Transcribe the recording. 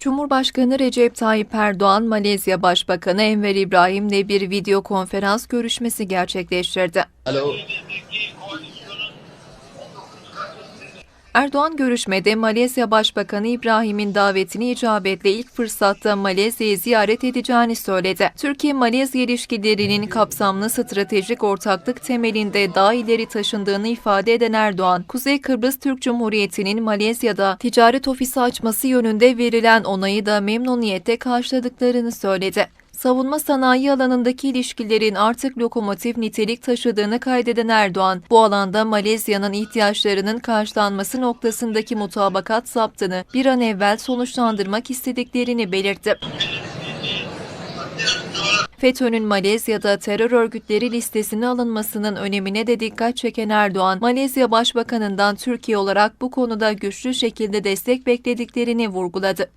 Cumhurbaşkanı Recep Tayyip Erdoğan, Malezya Başbakanı Enver İbrahim'le bir video konferans görüşmesi gerçekleştirdi. Alo. Erdoğan görüşmede Malezya Başbakanı İbrahim'in davetini icabetle ilk fırsatta Malezya'yı ziyaret edeceğini söyledi. Türkiye-Malezya ilişkilerinin kapsamlı stratejik ortaklık temelinde daha ileri taşındığını ifade eden Erdoğan, Kuzey Kıbrıs Türk Cumhuriyeti'nin Malezya'da ticaret ofisi açması yönünde verilen onayı da memnuniyetle karşıladıklarını söyledi. Savunma sanayi alanındaki ilişkilerin artık lokomotif nitelik taşıdığını kaydeden Erdoğan, bu alanda Malezya'nın ihtiyaçlarının karşılanması noktasındaki mutabakat zaptını bir an evvel sonuçlandırmak istediklerini belirtti. FETÖ'nün Malezya'da terör örgütleri listesine alınmasının önemine de dikkat çeken Erdoğan, Malezya Başbakanı'ndan Türkiye olarak bu konuda güçlü şekilde destek beklediklerini vurguladı.